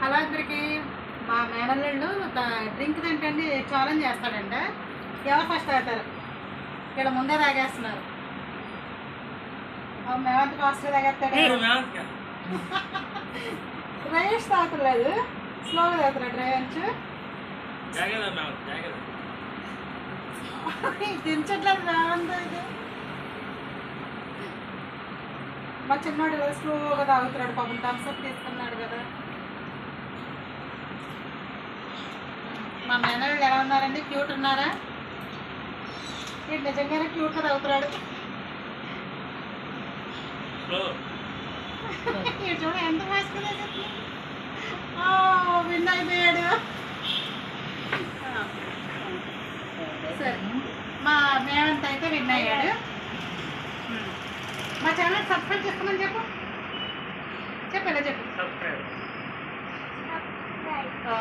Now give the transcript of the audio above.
Hello అందరికి. మా మేనల్లుళ్ళు drink తింటండి challenge చేస్తాడంట ఎవరు ఫస్ట్ తాగుతారు? ఇక్కడ ముందే తాగేస్తున్నారు. మేమంత ఫాస్ట్ తాగేస్తాడు? డ్రైవర్స్ తాగట్లేదు స్లోగా తాగుతున్నాడు డ్రైవర్స్ దించట్లేదు మేమంతా ఇది మా చిన్నోడు స్లోగా తాగుతున్నాడు పాపం థమ్స్అప్ తీసుకున్నాడు కదా. మా మేనల్లుడు ఎలా ఉన్నారండి? క్యూట్ ఉన్నారా? ఏంటి నిజంగానే క్యూట్గా తాగుతున్నాడు ఇటు చూడ ఎంత ఫాస్ట్గా విన్ అయిపోయాడు. సరే. మా మేమంత అయితే విన్ అయ్యాడు. మా ఛానల్ సబ్స్క్రైబ్ చేసుకోమని చెప్పు. చెప్పు ఎలా చెప్పు. ఆ.